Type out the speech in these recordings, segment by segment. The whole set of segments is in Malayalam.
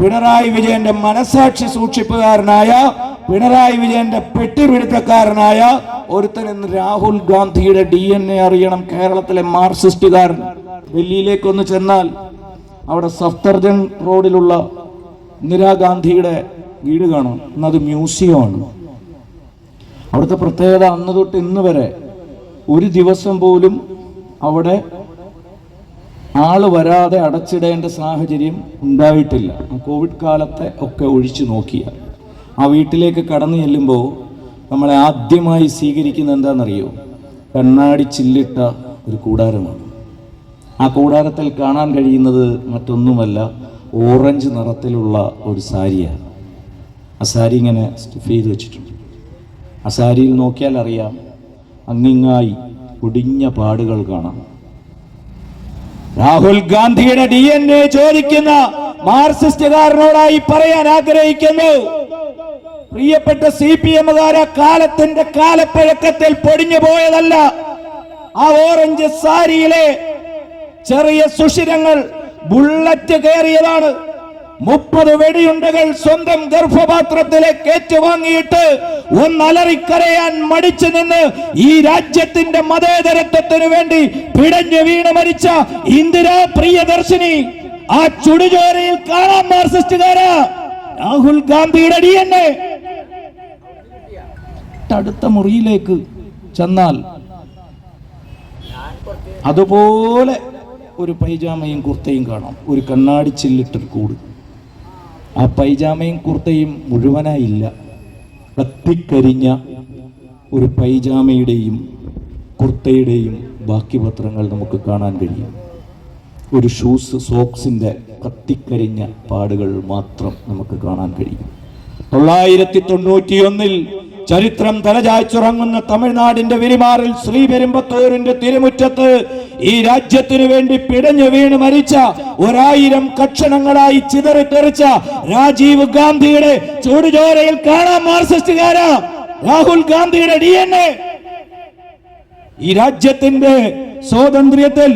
പിണറായി വിജയന്റെ മനസാക്ഷി സൂക്ഷിപ്പുകാരനായ പിണറായി വിജയന്റെ പെട്ടിപിടുത്തക്കാരനായ ഒരുത്തൻ എന്ന് രാഹുൽ ഗാന്ധിയുടെ ഡി എൻ എ അറിയണം കേരളത്തിലെ മാർക്സിസ്റ്റുകാരൻ. ഡൽഹിയിലേക്കൊന്ന് ചെന്നാൽ അവിടെ സഫ്തർജൻ റോഡിലുള്ള ഇന്ദിരാഗാന്ധിയുടെ വീട് കാണാം. എന്നത് മ്യൂസിയമാണ്. അവിടുത്തെ പ്രത്യേകത അന്ന് തൊട്ട് ഇന്ന് വരെ ഒരു ദിവസം പോലും അവിടെ ആൾ വരാതെ അടച്ചിടേണ്ട സാഹചര്യം ഉണ്ടായിട്ടില്ല. ആ കോവിഡ് കാലത്തെ ഒക്കെ ഒഴിച്ചു നോക്കിയ. ആ വീട്ടിലേക്ക് കടന്നു ചെല്ലുമ്പോൾ നമ്മളെ ആദ്യമായി സ്വീകരിക്കുന്ന എന്താണെന്നറിയോ? കണ്ണാടി ചില്ലിട്ട ഒരു കൂടാരമാണ്. ആ കൂടാരത്തിൽ കാണാൻ കഴിയുന്നത് മറ്റൊന്നുമല്ല ഓറഞ്ച് നിറത്തിലുള്ള ഒരു സാരിയാണ്. ആ സാരി ഇങ്ങനെ സ്റ്റിഫ് ചെയ്ത് വെച്ചിട്ടുണ്ട്. ആ സാരിയിൽ നോക്കിയാൽ അറിയാം അങ്ങിങ്ങായി ഒടിഞ്ഞ പാടുകൾ കാണാം. രാഹുൽ ഗാന്ധിയുടെ ഡി എൻ എ ചോദിക്കുന്ന മാർസിസ്റ്റുകാരനോടായി പറയാൻ ആഗ്രഹിക്കുന്നു. പ്രിയപ്പെട്ട സി പി എമ്മുകാര കാലത്തിന്റെ കാലപ്പഴക്കത്തിൽ പൊടിഞ്ഞു പോയതല്ല. ആ ഓറഞ്ച് സാരിയിലെ ചെറിയ സുഷിരങ്ങൾ ബുള്ളറ്റ് കയറിയതാണ്. മുപ്പത് വെടിയുണ്ടകൾ സ്വന്തം ഗർഭപാത്രത്തിലേക്ക് ഏറ്റുവാങ്ങിയിട്ട് ഒന്നലറിക്കരയാൻ മടിച്ചു നിന്ന് ഈ രാജ്യത്തിന്റെ മതേതരത്വത്തിനു വേണ്ടി പിടഞ്ഞു വീണ് മരിച്ച ഇന്ദിരാ പ്രിയദർശിനി ആ ചുടുചോരയിൽ കാണാൻ മാർസിസ്റ്റുകാരാ രാഹുൽ ഗാന്ധിയുടെ അടി തന്നെ അടുത്ത മുറിയിലേക്ക് ചെന്നാൽ അതുപോലെ ഒരു പൈജാമയും കുർത്തയും കാണാം. ഒരു കണ്ണാടി ചില്ലിട്ടൊരു കൂട്. ആ പൈജാമയും കുർത്തയും മുഴുവനായില്ല. കത്തിക്കരിഞ്ഞ ഒരു പൈജാമയുടെയും കുർത്തയുടെയും ബാക്കി പത്രങ്ങൾ നമുക്ക് കാണാൻ കഴിയും. ഒരു ഷൂസ് സോക്സിന്റെ കത്തിക്കരിഞ്ഞ പാടുകൾ മാത്രം നമുക്ക് കാണാൻ കഴിയും. തൊള്ളായിരത്തി തൊണ്ണൂറ്റിയൊന്നിൽ ചരിത്രം തലചായ്ച്ചുറങ്ങുന്ന തമിഴ്നാടിന്റെ വിരിമാറിൽ ശ്രീപെരുമ്പത്തൂരിന്റെ തിരുമുറ്റത്ത് ഈ രാജ്യത്തിനു വേണ്ടി പിടഞ്ഞു വീണ് മരിച്ച ഒരായിരം കക്ഷണങ്ങളായി ചിതറിത്തെറിച്ച രാജീവ് ഗാന്ധിയുടെ ചൂടുചോരയിൽ കാണാം മാർസിസ്റ്റുകാരാ രാഹുൽ ഗാന്ധിയുടെ ഡി എൻ എ. ഈ രാജ്യത്തിന്റെ സ്വാതന്ത്ര്യത്തിൽ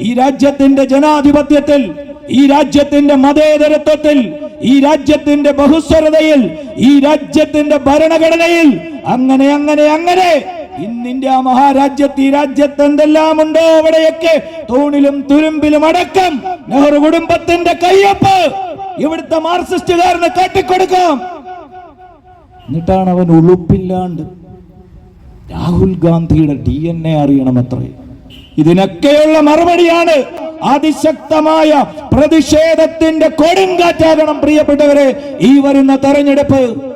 ഈ രാജ്യത്തിന്റെ ജനാധിപത്യത്തിൽ ഈ രാജ്യത്തിന്റെ മതേതരത്വത്തിൽ ഈ രാജ്യത്തിന്റെ ബഹുസ്വരതയിൽ ഈ രാജ്യത്തിന്റെ ഭരണഘടനയിൽ അങ്ങനെ അങ്ങനെ അങ്ങനെ. ഇന്നിന്റെ ആ മഹാരാജ്യത്ത് ഈ രാജ്യത്ത് എന്തെല്ലാം ഉണ്ടോ അവിടെയൊക്കെ? തൂണിലും തുരുമ്പിലും അടക്കം നെഹ്റു കുടുംബത്തിന്റെ കയ്യൊപ്പ്. ഇവിടുത്തെ മാർക്സിസ്റ്റുകാരന് കാട്ടിക്കൊടുക്കാം. എന്നിട്ടാണ് അവൻ ഉളുപ്പില്ലാണ്ട് രാഹുൽ ഗാന്ധിയുടെ ഡി എൻ എ അറിയണം അറിയണമത്രേ ഇതിനൊക്കെയുള്ള മറുപടിയാണ് അതിശക്തമായ പ്രതിഷേധത്തിന്റെ കൊടുങ്കാറ്റാകണം പ്രിയപ്പെട്ടവരെ. ഈ വരുന്ന തെരഞ്ഞെടുപ്പ്